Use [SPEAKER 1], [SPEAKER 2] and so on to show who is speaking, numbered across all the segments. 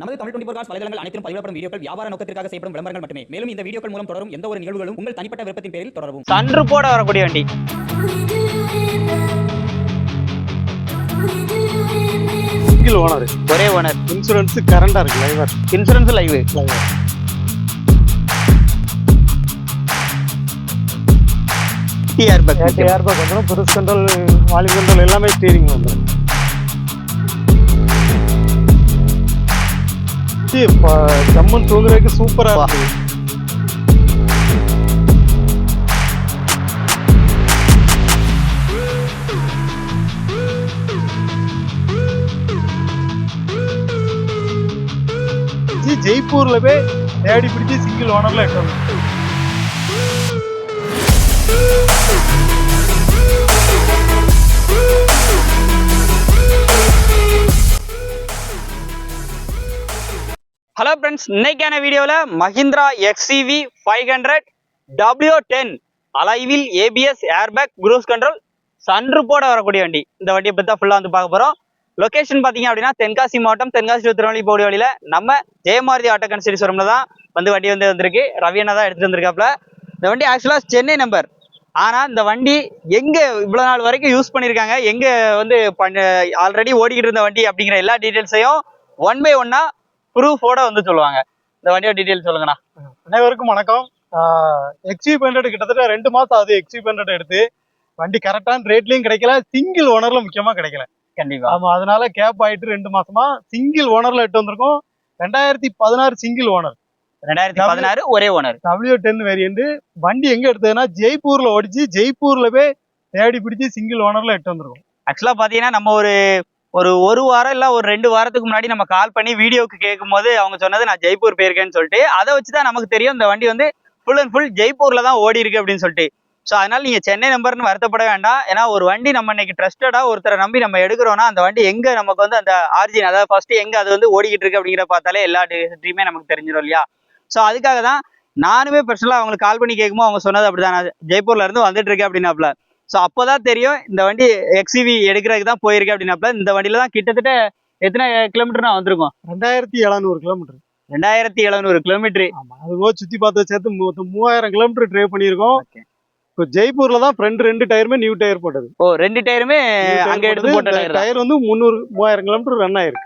[SPEAKER 1] நமது Tamil twenty cos வலைதளங்கள் அனைத்தும் பதிவிடப்படும் வீடியோக்கள் வியாபார நோக்கத்திற்காக செய்யப்படும் விளம்பரங்கள் மட்டுமே. மேலும் இந்த வீடியோக்கள் மூலம் தொடரும் எந்த ஒரு நிகழ்வுகளும் உங்கள் தனிப்பட்ட விருப்பத்தின் பேரில் தொடரவும்.
[SPEAKER 2] சன்று போட வரக்கூடிய வண்டி.
[SPEAKER 3] சிங்கிள் ஓனர்
[SPEAKER 2] ஒரே ஓனர்
[SPEAKER 3] இன்சூரன்ஸ் கரண்டா இருக்கு லைவர்
[SPEAKER 2] இன்சூரன்ஸ் லைவ்
[SPEAKER 3] லைவர்
[SPEAKER 2] ஏர் பேக்
[SPEAKER 3] ஏர் பேக் வந்துடும் புதுசு கண்ட்ரோல் வால்யூம் கண்ட்ரோல் எல்லாமே ஸ்டீரிங் வந்துடும் ஜம்முன்னு தூங்குறதுக்கு சூப்பரா ஜி, ஜெய்ப்பூர்ல போய் தேடி பிடிச்சி சிங்கிள் ஓனர்ல எடுத்து
[SPEAKER 2] ஹலோ ஃப்ரெண்ட்ஸ் இன்னைக்கான வீடியோவில் Mahindra XUV five hundred W ten அலைவில் ABS airbag cruise control சன்ரூப்போட வரக்கூடிய வண்டி. இந்த வண்டியை பற்றி தான் ஃபுல்லாக வந்து பார்க்க போகிறோம் லொக்கேஷன் பார்த்தீங்க அப்படின்னா தென்காசி மாவட்டம் தென்காசி திருநெல்வேலி போகிற வழியில் நம்ம ஜெயமாரதி ஆட்டோ கன்ஸ்ட்ரக்ஷன் தான் வந்து வண்டி வந்து வந்திருக்கு. ரவி அண்ணா தான் எடுத்துகிட்டு வந்திருக்காப்புல. இந்த வண்டி ஆக்சுவலாக சென்னை நம்பர் ஆனால் இந்த வண்டி எங்கே இவ்வளோ நாள் வரைக்கும் யூஸ் பண்ணியிருக்காங்க எங்கே வந்து ஆல்ரெடி ஓடிக்கிட்டு இருந்த வண்டி அப்படிங்கிற எல்லா டீட்டெயில்ஸையும் ஒன் பை ஒன்னாக ப்ரூஃபோட வந்து சொல்லுவாங்க. இந்த வண்டியோட டீட்டெயில் சொல்லுங்கண்ணா.
[SPEAKER 3] அனைவருக்கும் வணக்கம். எக்ஸி ஹண்ட்ரட் கிட்டத்தட்ட ரெண்டு மாசம் ஆகுது எக்ஸி ஹண்ட்ரட் எடுத்து. வண்டி கரெக்டான ரேட்லயும் கிடைக்கல சிங்கிள் ஓனர்ல முக்கியமா கிடைக்கல.
[SPEAKER 2] கண்டிப்பா.
[SPEAKER 3] ஆமா அதனால கேப் ஆயிட்டு ரெண்டு மாசமா சிங்கிள் ஓனர்ல எடுத்து வந்திருக்கோம். ரெண்டாயிரத்தி பதினாறு சிங்கிள் ஓனர்
[SPEAKER 2] ரெண்டாயிரத்தி பதினாறு ஒரே ஓனர்
[SPEAKER 3] டபிள்யூ டென் வேரியன்ட் வண்டி எங்க எடுத்ததுன்னா ஜெய்ப்பூர்ல ஓடிச்சு ஜெய்ப்பூர்ல போய் தேடி பிடிச்சி சிங்கிள் ஓனர்ல எடுத்து வந்திருக்கோம்.
[SPEAKER 2] ஆக்சுவலா பாத்தீங்கன்னா நம்ம ஒரு ஒரு ஒரு வாரம் இல்லை ஒரு ரெண்டு வாரத்துக்கு முன்னாடி நம்ம கால் பண்ணி வீடியோக்கு கேட்கும் போது அவங்க சொன்னது நான் ஜெய்ப்பூர் போயிருக்கேன்னு சொல்லிட்டு அதை வச்சு தான் நமக்கு தெரியும் இந்த வண்டி வந்து ஃபுல் அண்ட் ஃபுல் ஜெய்ப்பூரில் தான் ஓடி இருக்கு அப்படின்னு சொல்லிட்டு. ஸோ அதனால் நீங்கள் சென்னை நம்பர்னு வருத்தப்பட வேண்டாம். ஏன்னா ஒரு வண்டி நம்ம இன்னைக்கு ட்ரஸ்டடாக ஒருத்தரை நம்பி நம்ம எடுக்கிறோம்னா அந்த வண்டி எங்கே நமக்கு வந்து அந்த ஆர்ஜின் அதாவது ஃபர்ஸ்ட் எங்கே அது வந்து ஓடிக்கிட்டு இருக்கு அப்படிங்கிற பார்த்தாலே எல்லா ஹிஸ்ட்ரியுமே நமக்கு தெரிஞ்சிடும் இல்லையா? ஸோ அதுக்காக தான் நானுமே பர்சனலாக அவங்களுக்கு கால் பண்ணி கேட்கும்போது அவங்க சொன்னது அப்படிதான். நான் ஜெய்ப்பூர்ல இருந்து வந்துட்டு இருக்கேன் அப்படின்னாப்ல. ஸோ அப்போதான் தெரியும் இந்த வண்டி எக்ஸிவி எடுக்கிறதுக்கு தான் போயிருக்கு அப்படின்னாப்ல இந்த வண்டியில தான் கிட்டத்தட்ட எத்தனை கிலோமீட்டர் நான் வந்திருக்கோம்?
[SPEAKER 3] ரெண்டாயிரத்தி எழுநூறு கிலோமீட்டர்
[SPEAKER 2] ரெண்டாயிரத்தி எழுநூறு கிலோமீட்டர்
[SPEAKER 3] ஆமா அது போக சுத்தி பார்த்து சேர்த்து மொத்தம் மூவாயிரம் கிலோமீட்டர் ட்ரைவ் பண்ணியிருக்கோம். இப்போ ஜெய்ப்பூர்ல தான் ஃப்ரண்ட் ரெண்டு டயருமே நியூ டயர் போட்டது.
[SPEAKER 2] ஓ ரெண்டு டயருமே அங்க எடுத்து போட்ட டயர்
[SPEAKER 3] டயர் வந்து முந்நூறு மூவாயிரம் கிலோமீட்டர் ரன் ஆயிருக்கு.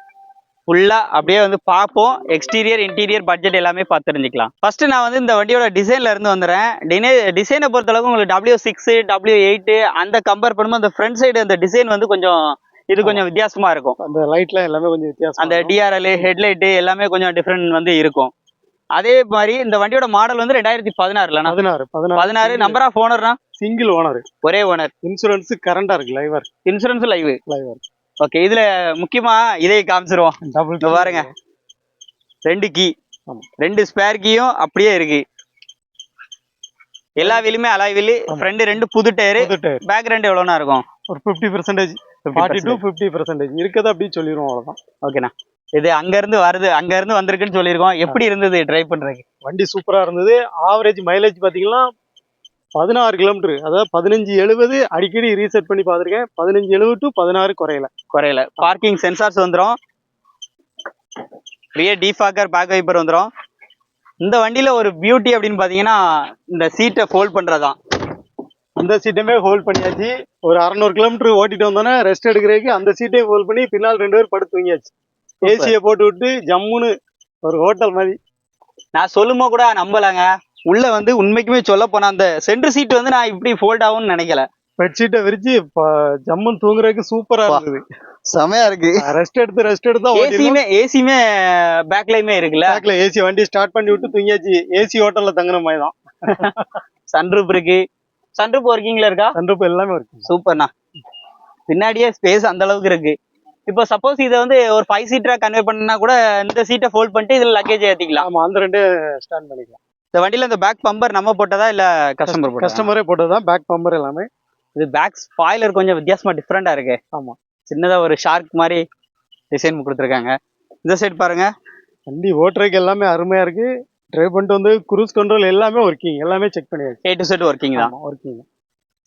[SPEAKER 2] ஃபுல்லா அப்படியே வந்து பார்ப்போம். எக்ஸ்டீரியர் இன்டீரியர் பட்ஜெட் எல்லாமே பார்த்து தெரிஞ்சுக்கலாம் ஃபர்ஸ்ட் நான் வந்து இந்த வண்டியோட டிசைன்ல இருந்து வந்துடுறேன் டினே டிசைனை பொறுத்தளவுக்கு உங்களுக்கு டபிள்யூ சிக்ஸ் டபிள்யூ எயிட் அந்த கம்பேர் பண்ணும்போது அந்த ஃப்ரண்ட் சைடு அந்த டிசைன் வந்து கொஞ்சம் இது கொஞ்சம் வித்தியாசமா இருக்கும்.
[SPEAKER 3] அந்த லைட்லாம் எல்லாமே கொஞ்சம் வித்தியாசம்
[SPEAKER 2] அந்த டிஆர்எல் ஹெட்லைட் எல்லாமே கொஞ்சம் டிஃப்ரெண்ட் வந்து இருக்கும். அதே மாதிரி இந்த வண்டியோட மாடல் வந்து ரெண்டாயிரத்தி பதினாறுலண்ணா
[SPEAKER 3] பதினாறு
[SPEAKER 2] பதினாறு நம்பர் ஆஃப் ஓனர்னா
[SPEAKER 3] சிங்கிள் ஓனர்
[SPEAKER 2] ஒரே ஓனர்
[SPEAKER 3] இன்சூரன்ஸ் கரண்டா இருக்கு லைவர்
[SPEAKER 2] இன்சூரன்ஸ் லைவ்
[SPEAKER 3] லைவர்
[SPEAKER 2] ஓகே இதுல முக்கியமா இதை காமிச்சிருவோம்.
[SPEAKER 3] டபுள்
[SPEAKER 2] பாருங்க. ரெண்டு கீ. ரெண்டு ஸ்பேர் கீயும் அப்படியே இருக்கு. எல்லா வீலுமே அலாய் வீலு. ஃப்ரண்ட் ரெண்டு புது டயரு பேக் ரெண்டு எவ்வளோனா இருக்கும்?
[SPEAKER 3] ஒரு fifty percentage forty to fifty percentage இருக்கதை அப்படியே சொல்லிடுவோம் அவ்வளவுதான்.
[SPEAKER 2] ஓகேண்ணா இது அங்க இருந்து வருது அங்க இருந்து வந்திருக்குன்னு சொல்லியிருக்கோம். எப்படி இருந்தது ட்ரை பண்றதுக்கு?
[SPEAKER 3] வண்டி சூப்பரா இருந்தது. ஆவரேஜ் மைலேஜ் பாத்தீங்கன்னா பதினாறு கிலோமீட்டர். அதாவது பதினஞ்சு எழுபது அடிக்கடி ரீசெட் பண்ணி பார்த்திருக்கேன். பதினஞ்சு எழுபது டு பதினாறு குறையல.
[SPEAKER 2] குறையல. பார்க்கிங் சென்சார்ஸ் வந்துரும். ரியர் டிஃபாக்கர் பேக் வைப்பர் வந்துரும். இந்த வண்டியில ஒரு பியூட்டி அப்படின்னு பாத்தீங்கன்னா இந்த சீட்டை ஃபோல்ட் பண்றதுதான்.
[SPEAKER 3] அந்த சீட்டுமே ஹோல்ட் பண்ணியாச்சு. ஒரு அறநூறு கிலோமீட்டர் ஓட்டிட்டு வந்தோன்னே ரெஸ்ட் எடுக்கிறதுக்கு அந்த சீட்டையும் ஹோல்ட் பண்ணி பின்னால் ரெண்டு பேர் படுத்து தூங்கியாச்சு. ஏசியை போட்டு விட்டு ஜம்முன்னு ஒரு ஹோட்டல் மாதிரி.
[SPEAKER 2] நான் சொல்லுமோ கூட நம்பலங்க. உள்ள வந்து உண்மைக்குமே சொல்ல போனா அந்த சென்டர் சீட் வந்து நான் இப்படி ஃபோல்ட் ஆகும்னு நினைக்கல.
[SPEAKER 3] பெட்ஷீட்டை விரிச்சு ஜம்முன்னு தூங்குறதுக்கு சூப்பரா
[SPEAKER 2] வா.
[SPEAKER 3] இருந்தது.
[SPEAKER 2] செமையா இருக்கு.
[SPEAKER 3] ரெஸ்ட் எடுத்து ரெஸ்ட் எடுத்தா
[SPEAKER 2] ஏசியுமே ஏசியுமே பேக்லயுமே இருக்குல்ல?
[SPEAKER 3] பேக்ல ஏசி வண்டி ஸ்டார்ட் பண்ணி விட்டு தூங்கியாச்சு. ஏசி ஹோட்டல்ல தங்குன மாதிரி தான்
[SPEAKER 2] சன்ரூப் இருக்கு. சன்ரூப் ஒர்க்கிங்ல இருக்கா?
[SPEAKER 3] சன்ரூப் எல்லாமே இருக்கு.
[SPEAKER 2] சூப்பர்ண்ணா. பின்னாடியே ஸ்பேஸ் அந்த அளவுக்கு இருக்கு. இப்போ சப்போஸ் இதை வந்து ஒரு ஃபைவ் சீட்டரா கன்வே பண்ணா கூட இந்த சீட்டை ஃபோல்ட் பண்ணிட்டு இதுல லக்கேஜ் ஏத்திக்கலாம்.
[SPEAKER 3] ஆமா அந்த ரெண்டே ஸ்டாண்ட் பண்ணிக்கலாம்.
[SPEAKER 2] இந்த வண்டியில இந்த பேக் பம்பர் நம்ம போட்டதா இல்ல கஸ்டமர் போட்டதா?
[SPEAKER 3] கஸ்டமரே போட்டதுதான் பேக் பம்பர் எல்லாமே.
[SPEAKER 2] இது பேக் ஸ்பாய்லர் கொஞ்சம் வித்தியாசமா டிஃப்ரெண்டா இருக்கு.
[SPEAKER 3] ஆமா.
[SPEAKER 2] சின்னதா ஒரு ஷார்க் மாதிரி டிசைன் கொடுத்துருக்காங்க. இந்த சைடு பாருங்க.
[SPEAKER 3] வண்டி ஓட்டுறதுக்கு எல்லாமே அருமையா இருக்கு. டிரைவ் பண்ணிட்டு வந்து குரூஸ் கண்ட்ரோல் எல்லாமே ஒர்க்கிங் எல்லாமே செக் பண்ணியாச்சு.
[SPEAKER 2] ஏ டு செட் ஒர்க்கிங் தான்.
[SPEAKER 3] ஒர்க்கிங்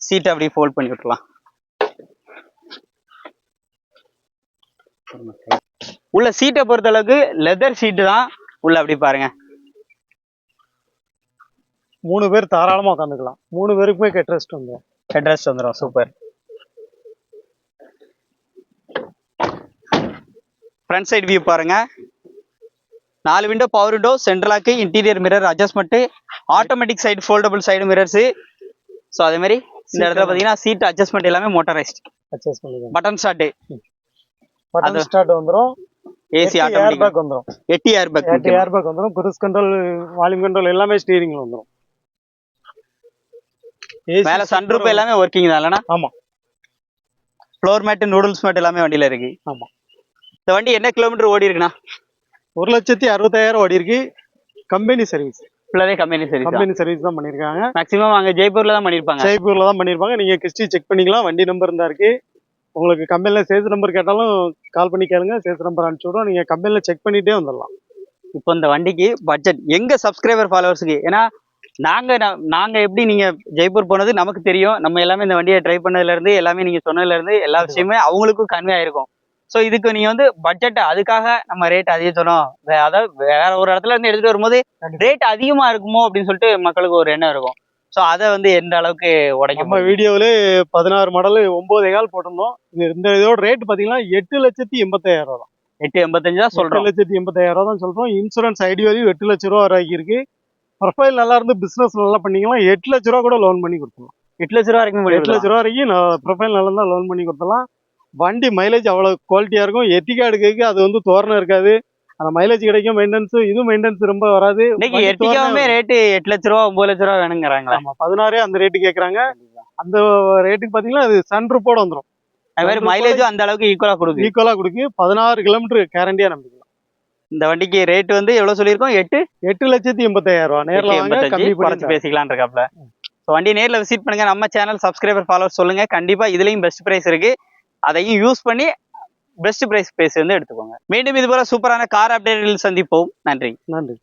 [SPEAKER 2] சீட் அப்படியே ஃபோல்ட் பண்ணி விட்டுலாம் உள்ள சீட்டை பொறுத்த அளவுக்கு லெதர் சீட்டு தான். உள்ள அப்படி பாருங்க.
[SPEAKER 3] மூணு பேர் தாராளமா உட்காந்துக்கலாம். மூணு பேருக்குமே கெட் ரெஸ்ட் வந்துடும்
[SPEAKER 2] ஹெட்ரஸ்ட் வந்துடும் சூப்பர். ஃப்ரண்ட் சைடு வியூ பாருங்க. நாலு window power window central lock interior mirror adjustment automatic side foldable side mirrors so அதே மாதிரி இந்த இடத்துல பார்த்தீங்கன்னா சீட் அட்ஜஸ்ட்மெண்ட் எல்லாமே மோட்டரைஸ்ட்
[SPEAKER 3] அட்ஜஸ்ட் பண்ணிக்கலாம்
[SPEAKER 2] பட்டன் ஸ்டார்ட்
[SPEAKER 3] பட்டன் ஸ்டார்ட் வந்துடும்
[SPEAKER 2] ஏசி ஆட்டோமேட்டிக்
[SPEAKER 3] வந்துடும்
[SPEAKER 2] எட்டி ஏர் பேக்
[SPEAKER 3] ஏர் பேக் வந்துடும் குரூஸ் கண்ட்ரோல் வால்யூம் கண்ட்ரோல் எல்லாமே ஸ்டீரிங்ல வந்துடும்
[SPEAKER 2] மேல சன்ரூப் எல்லாமே ஒர்க்கிங் தான் இல்லைனா
[SPEAKER 3] ஆமா.
[SPEAKER 2] ஃப்ளோர் மேட் நூடுல்ஸ் மேட் எல்லாமே வண்டியில இருக்கு.
[SPEAKER 3] ஆமா.
[SPEAKER 2] இந்த வண்டி என்ன கிலோமீட்டர் ஓடி இருக்குண்ணா?
[SPEAKER 3] ஒரு லட்சத்தி அறுபத்தாயிரம் ஓடி இருக்கு. கம்பெனி சர்வீஸ்
[SPEAKER 2] ஃபுல்லாவே கம்பெனி சர்வீஸ்
[SPEAKER 3] கம்பெனி சர்வீஸ் தான் பண்ணிருக்காங்க.
[SPEAKER 2] மேக்ஸிமம் அங்க ஜெய்ப்பூர்ல தான் பண்ணிருப்பாங்க.
[SPEAKER 3] ஜெய்ப்பூர்ல தான் பண்ணிருப்பாங்க. நீங்க கிஸ்டி செக் பண்ணிக்கலாம். வண்டி நம்பர் இருந்தா இருக்கு. உங்களுக்கு கம்பெனில சேல்ஸ் நம்பர் கேட்டாலும் கால் பண்ணி கேளுங்க. சேல்ஸ் நம்பர் அனுப்பிச்சு விடுவோம் நீங்க கம்பெனில செக் பண்ணிட்டே வந்துடலாம்.
[SPEAKER 2] இப்போ இந்த வண்டிக்கு பட்ஜெட் எங்க சப்ஸ்கிரைபர் ஃபாலோவர்ஸுக்கு ஏன்னா நாங்க நா- நாங்க எப்படி நீங்க ஜெய்ப்பூர் போனது நமக்கு தெரியும். நம்ம எல்லாமே இந்த வண்டியை ட்ரை பண்ணதுல இருந்து எல்லாமே நீங்க சொன்னதுல இருந்து எல்லா விஷயமே அவங்களுக்கும் கன்வே ஆயிருக்கும். ஸோ இதுக்கு நீங்க வந்து பட்ஜெட் அதுக்காக நம்ம ரேட் அதிகம் சொன்னோம். அதாவது வேற ஒரு இடத்துல இருந்து எடுத்துட்டு வரும்போது ரேட் அதிகமா இருக்குமோ அப்படின்னு சொல்லிட்டு மக்களுக்கு ஒரு எண்ணம் இருக்கும். ஸோ அதை வந்து எந்த அளவுக்கு உடைக்க
[SPEAKER 3] நம்ம? வீடியோவில பதினாறு மாடல் ஒன்பதே கால் போட்டிருந்தோம். இந்த இதோட ரேட் பாத்தீங்கன்னா எட்டு லட்சத்தி எண்பத்தாயிரம் ரூபா
[SPEAKER 2] எட்டு எண்பத்தஞ்சு தான்
[SPEAKER 3] எட்டு
[SPEAKER 2] சொல்றோம்.
[SPEAKER 3] லட்சத்தி எண்பத்தாயிரம் ரூபா தான் சொல்றோம். இன்சூரன்ஸ் ஐடி வேல்யூ எட்டு லட்ச ரூபா வரைக்கும் இருக்கு. ப்ரொஃபைல் நல்லா இருந்து பிசினஸ் நல்லா பண்ணீங்கன்னா எட்டு லட்ச ரூபா கூட லோன் பண்ணி கொடுத்துடலாம்.
[SPEAKER 2] எட்டு லட்ச ரூபா வரைக்கும்
[SPEAKER 3] எட்டு லட்ச ரூபா வரைக்கும் ப்ரொஃபைல் நல்லா இருந்தால் லோன் பண்ணி கொடுத்துடலாம். வண்டி மைலேஜ் அவ்வளவு குவாலிட்டியா இருக்கும். எத்திகா எடுக்கிறதுக்கு அது வந்து தோரணம் இருக்காது. அந்த மைலேஜ் கிடைக்கும் மெயின்டெனன்ஸ் இது மெயின்டெனன்ஸ் ரொம்ப வராது.
[SPEAKER 2] இன்னைக்கு எட்டிக்காவுமே ரேட்டு எட்டு லட்ச ரூபா ஒன்பது லட்ச ரூபா வேணுங்கிறாங்களா.
[SPEAKER 3] ஆமா பதினாறே அந்த ரேட்டு கேக்குறாங்க. அந்த ரேட்டுக்கு பாத்தீங்கன்னா அது சன்ரூப்போட வந்துடும்
[SPEAKER 2] அது மாதிரி மைலேஜும் அந்த அளவுக்கு ஈக்குவலா கொடுக்கு.
[SPEAKER 3] ஈக்குவலா கொடுக்கு. பதினாறு கிலோமீட்டர் கேரண்டியா நம்பிக்கலாம்
[SPEAKER 2] இந்த வண்டிக்கு ரேட் வந்து எவ்வளவு சொல்லியிருக்கோம்? எட்டு?
[SPEAKER 3] எட்டு லட்சத்தி எண்பத்தாயிரம் ரூபா. நேர்ல
[SPEAKER 2] எண்பத்தஞ்சு குறைச்சு பேசிக்கலாம் இருக்காப்ல. ஸோ வண்டி நேர்ல விசிட் பண்ணுங்க. நம்ம சேனல் சப்ஸ்கிரைபர் ஃபாலோவர் சொல்லுங்க. கண்டிப்பா இதுலயும் பெஸ்ட் பிரைஸ் இருக்கு. அதையும் யூஸ் பண்ணி பெஸ்ட் பிரைஸ் பேசி வந்து எடுத்துக்கோங்க. மீண்டும் இது போல சூப்பரான கார் அப்டேட்டில் சந்திப்போம். நன்றி.
[SPEAKER 3] நன்றி.